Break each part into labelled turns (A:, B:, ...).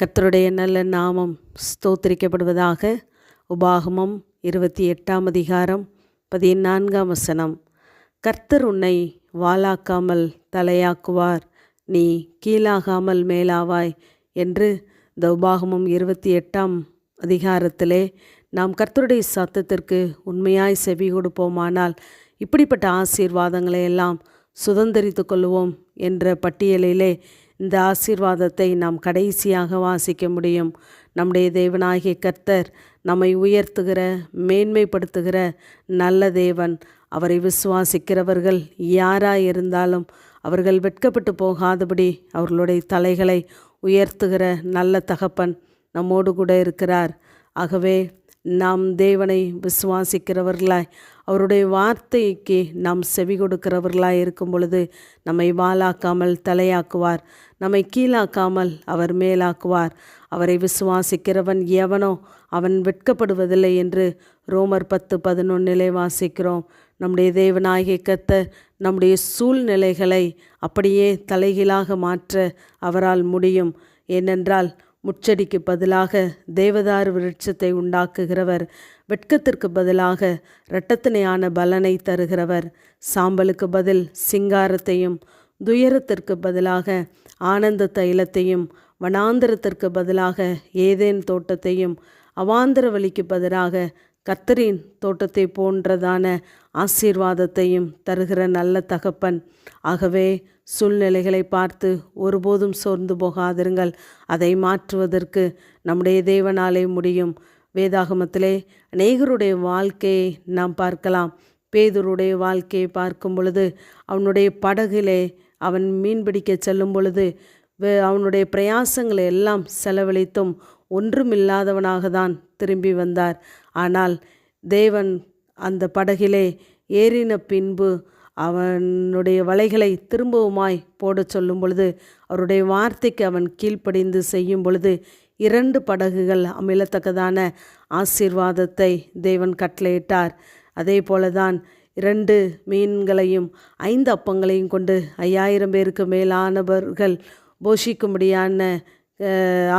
A: கர்த்தருடைய நல்ல நாமம் ஸ்தோத்திரிக்கப்படுவதாக உபாகமம் இருபத்தி எட்டாம் அதிகாரம் பதினான்காம் வசனம். கர்த்தர் உன்னை வாலாக்காமல் தலையாக்குவார் நீ கீழாகாமல் மேலாவாய் என்று இந்த உபாகமம் இருபத்தி எட்டாம் அதிகாரத்திலே நாம் கர்த்தருடைய சத்தத்திற்கு உண்மையாய் செவி கொடுப்போமானால் இப்படிப்பட்ட ஆசீர்வாதங்களை எல்லாம் சுதந்திரித்து கொள்வோம் என்ற பட்டியலிலே இந்த ஆசீர்வாதத்தை நாம் கடைசியாக வாசிக்க முடியும். நம்முடைய தேவனாகிய கர்த்தர் நம்மை உயர்த்துகிற மேன்மைப்படுத்துகிற நல்ல தேவன். அவரை விசுவாசிக்கிறவர்கள் யாராக இருந்தாலும் அவர்கள் வெட்கப்பட்டு போகாதபடி அவர்களுடைய தலைகளை உயர்த்துகிற நல்ல தகப்பன் நம்மோடு கூட இருக்கிறார். ஆகவே நாம் தேவனை விசுவாசிக்கிறவர்களாய் அவருடைய வார்த்தைக்கு நாம் செவி கொடுக்கிறவர்களாய் இருக்கும் பொழுது நம்மை வாலாக்காமல் தலையாக்குவார். நம்மை கீழாக்காமல் அவர் மேலாக்குவார். அவரை விசுவாசிக்கிறவன் எவனோ அவன் வெட்கப்படுவதில்லை என்று ரோமர் பத்து பதினொன்னிலே வாசிக்கிறோம். நம்முடைய தேவனாகிய கத்த நம்முடைய சூழ்நிலைகளை அப்படியே தலைகீழாக மாற்ற அவரால் முடியும். ஏனென்றால் முச்சடிக்கு பதிலாக தேவதார் விருட்சத்தை உண்டாக்குகிறவர். வெட்கத்திற்கு பதிலாக இரட்டத்தினையான பலனை தருகிறவர். சாம்பலுக்கு பதில் சிங்காரத்தையும் துயரத்திற்கு பதிலாக ஆனந்த தைலத்தையும் வனாந்திரத்திற்கு பதிலாக ஏதேன் தோட்டத்தையும் அவாந்திர வழிக்கு பதிலாக கத்தரின் தோட்டத்தை போன்றதான ஆசீர்வாதத்தையும் தருகிற நல்ல தகப்பன். ஆகவே சூழ்நிலைகளை பார்த்து ஒருபோதும் சோர்ந்து போகாதிருங்கள். அதை மாற்றுவதற்கு நம்முடைய தேவனாலே முடியும். வேதாகமத்திலே அநேகருடைய வாழ்க்கையை நாம் பார்க்கலாம். பேதுருடைய வாழ்க்கையை பார்க்கும் பொழுது அவனுடைய படகிலே அவன் மீன்பிடிக்க செல்லும் பொழுது அவனுடைய பிரயாசங்களை எல்லாம் செலவழித்தும் ஒன்றுமில்லாதவனாக தான் திரும்பி வந்தார். ஆனால் தேவன் அந்த படகிலே ஏறின பின்பு அவனுடைய வலைகளை திரும்பவுமாய் போடச் சொல்லும் பொழுது அவருடைய வார்த்தைக்கு அவன் கீழ்ப்படிந்து செய்யும் பொழுது இரண்டு படகுகள் அமிழத்தக்கதான ஆசீர்வாதத்தை தேவன் கட்டளையிட்டார். அதே போலதான் இரண்டு மீன்களையும் ஐந்து அப்பங்களையும் கொண்டு ஐயாயிரம் பேருக்கு மேலானவர்கள் போஷிக்கும்படியான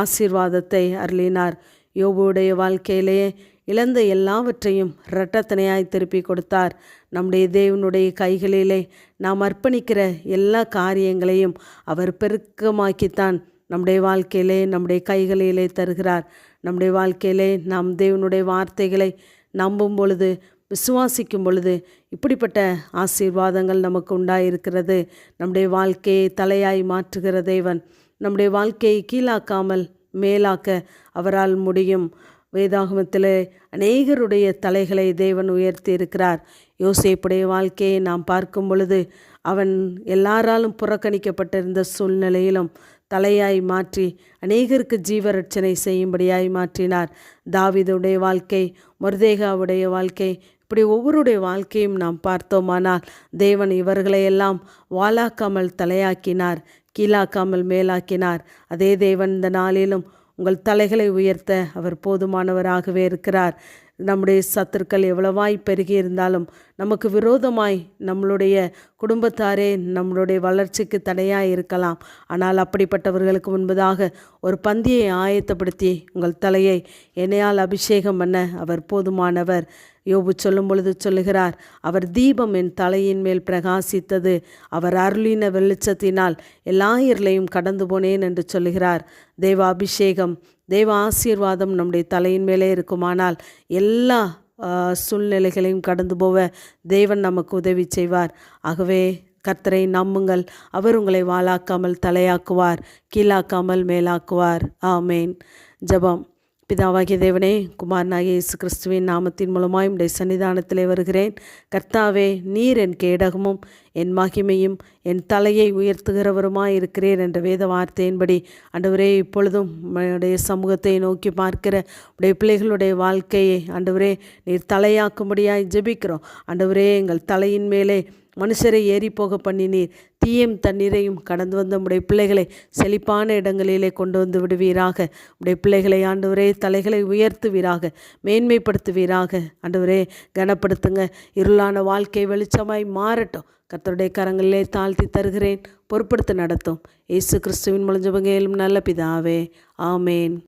A: ஆசீர்வாதத்தை அருளினார். யோபுடைய வாழ்க்கையிலேயே இழந்த எல்லாவற்றையும் இரட்டத்தனையாய் திருப்பி கொடுத்தார். நம்முடைய தேவனுடைய கைகளிலே நாம் அர்ப்பணிக்கிற எல்லா காரியங்களையும் அவர் பெருக்கமாக்கித்தான் நம்முடைய வாழ்க்கையிலே நம்முடைய கைகளிலே தருகிறார். நம்முடைய வாழ்க்கையிலே நாம் தேவனுடைய வார்த்தைகளை நம்பும் பொழுது விசுவாசிக்கும் பொழுது இப்படிப்பட்ட ஆசீர்வாதங்கள் நமக்கு உண்டாயிருக்கிறது. நம்முடைய வாழ்க்கையை தலையாய் மாற்றுகிற தேவன் நம்முடைய வாழ்க்கையை கீழாக்காமல் மேலாக்க அவரால் முடியும். வேதாகமத்தில் அநேகருடைய தலைகளை தேவன் உயர்த்தி இருக்கிறார் யோசேப்புடைய வாழ்க்கையை நாம் பார்க்கும் பொழுது அவன் எல்லாராலும் புறக்கணிக்கப்பட்டிருந்த சூழ்நிலையிலும் தலையாய் மாற்றி அநேகருக்கு ஜீவரட்சணை செய்யும்படியாய் மாற்றினார். தாவிதுடைய வாழ்க்கை மொர்தேகாவுடைய வாழ்க்கை இப்படி ஒவ்வொருடைய வாழ்க்கையும் நாம் பார்த்தோமானால் தேவன் இவர்களையெல்லாம் வாலாக்காமல் தலையாக்கினார் கீழாக்காமல் மேலாக்கினார். அதே தேவன் இந்த நாளிலும் உங்கள் தலைகளை உயர்த்த அவர் போதுமானவராகவே இருக்கிறார். நம்முடைய சத்துருக்கள் எவ்வளவாய் பெருகி இருந்தாலும் நமக்கு விரோதமாய் நம்மளுடைய குடும்பத்தாரே நம்மளுடைய வளர்ச்சிக்கு தடையாக இருக்கலாம். ஆனால் அப்படிப்பட்டவர்களுக்கு முன்பதாக ஒரு பந்தியை ஆயத்தப்படுத்தி உங்கள் தலையை என்னையால் அபிஷேகம் பண்ண அவர் போதுமானவர். யோபு சொல்லும் பொழுது சொல்லுகிறார் அவர் தீபம் என் தலையின் மேல் பிரகாசித்தது. அவர் அருளின வெளிச்சத்தினால் எல்லா இருளையும் கடந்து போனேன் என்று சொல்லுகிறார். தேவ அபிஷேகம் தேவ ஆசீர்வாதம் நம்முடைய தலையின் மேலே இருக்குமானால் எல்லா சூழ்நிலைகளையும் கடந்து போக தேவன் நமக்கு உதவி செய்வார். ஆகவே கர்த்தரை நம்புங்கள். அவர் உங்களை வாழாக்காமல் தலையாக்குவார் கீழாக்காமல் மேலாக்குவார். ஆமேன். ஜபம். பிதாவாகிய தேவனே குமாரனாகிய இயேசு கிறிஸ்துவின் நாமத்தின் மூலமாய் உடைய சன்னிதானத்திலே வருகிறேன். கர்த்தாவே நீர் என் கேடகமும் என் மகிமையும் என் தலையை உயர்த்துகிறவருமாய் இருக்கிறேன் என்ற வேத வார்த்தையின்படி அண்டவரே இப்பொழுதும் உடைய சமூகத்தை நோக்கி பார்க்கிற உடைய பிள்ளைகளுடைய வாழ்க்கையை அண்டவரே நீர் தலையாக்கும்படியாய் ஜெபிக்கிறோம். அண்டவரே எங்கள் தலையின் மேலே மனுஷரை ஏறிப்போக பண்ணினீர். தீயும் தண்ணீரையும் கடந்து வந்த உடைய பிள்ளைகளை செழிப்பான இடங்களிலே கொண்டு வந்து விடுவீராக. உடைய பிள்ளைகளை ஆண்டவரே தலைகளை உயர்த்துவீராக. மேன்மைப்படுத்துவீராக. ஆண்டவரே கனப்படுத்துங்க. இருளான வாழ்க்கை வெளிச்சமாய் மாறட்டும். கர்த்தருடைய கரங்களிலே தாழ்த்தி தருகிறேன். பொறுப்படுத்த நடத்தும். இயேசு கிறிஸ்துவின் முழஞ்சபங்கையிலும் நல்ல பிதாவே. ஆமேன்.